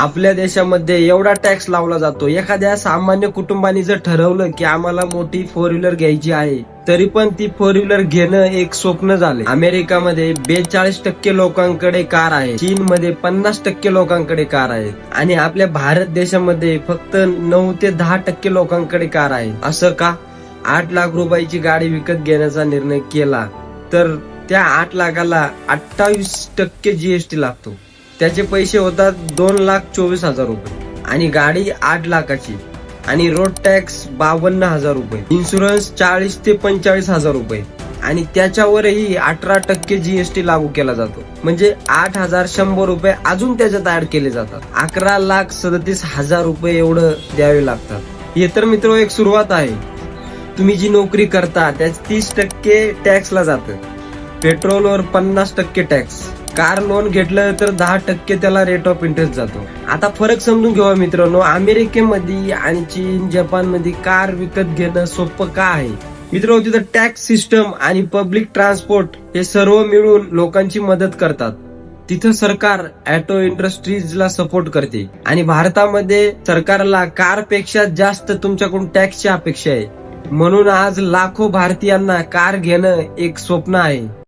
आपल्या देशामध्ये एवढा टॅक्स लावला जातो. एखाद्या सामान्य कुटुंबाने जर ठरवलं की आम्हाला मोठी फोर व्हीलर घ्यायची आहे तरी पण ती फोर व्हीलर घेणं एक स्वप्न झाले अमेरिकामध्ये बेचाळीस टक्के लोकांकडे कार आहे चीन मध्ये पन्नास टक्के लोकांकडे कार आहे आणि आपल्या भारत देशामध्ये फक्त नऊ ते दहा टक्के लोकांकडे कार आहे. असं का? आठ लाख रुपयाची गाडी विकत घेण्याचा निर्णय केला तर त्या आठ लाखाला अठ्ठावीस टक्के जीएसटी लागतो. त्याचे पैसे होतात दोन लाख चोवीस हजार रुपये. आणि गाडी आठ लाखाची. आणि रोड टॅक्स बावन्न हजार रुपये. इन्शुरन्स चाळीस ते पंचाळीस हजार रुपये. आणि त्याच्यावरही अठरा टक्के जीएसटी लागू केला जातो. म्हणजे आठ हजार शंभर रुपये अजून त्याच्यात ऍड केले जातात. अकरा लाख सदतीस हजार रुपये एवढं द्यावे लागतात. हे तर मित्र एक सुरुवात आहे. तुम्ही जी नोकरी करता त्याच तीस टक्के टॅक्सला जातं. पेट्रोलवर पन्नास टक्के टॅक्स कार लोन घेतलं तर दहा टक्के त्याला रेट ऑफ इंटरेस्ट जातो. आता फरक समजून घेऊ मित्रांनो अमेरिकेमध्ये आणि चीन जपानमध्ये कार विकत घेणं सोपं का आहे? मित्र तिथं टॅक्स सिस्टम आणि पब्लिक ट्रान्सपोर्ट हे सर्व मिळून लोकांची मदत करतात. तिथं सरकार ऑटो इंडस्ट्रीजला सपोर्ट करते. आणि भारतामध्ये सरकारला कारपेक्षा जास्त तुमच्याकडून टॅक्सची अपेक्षा आहे. म्हणून आज लाखो भारतीयांना कार घेणं एक स्वप्न आहे.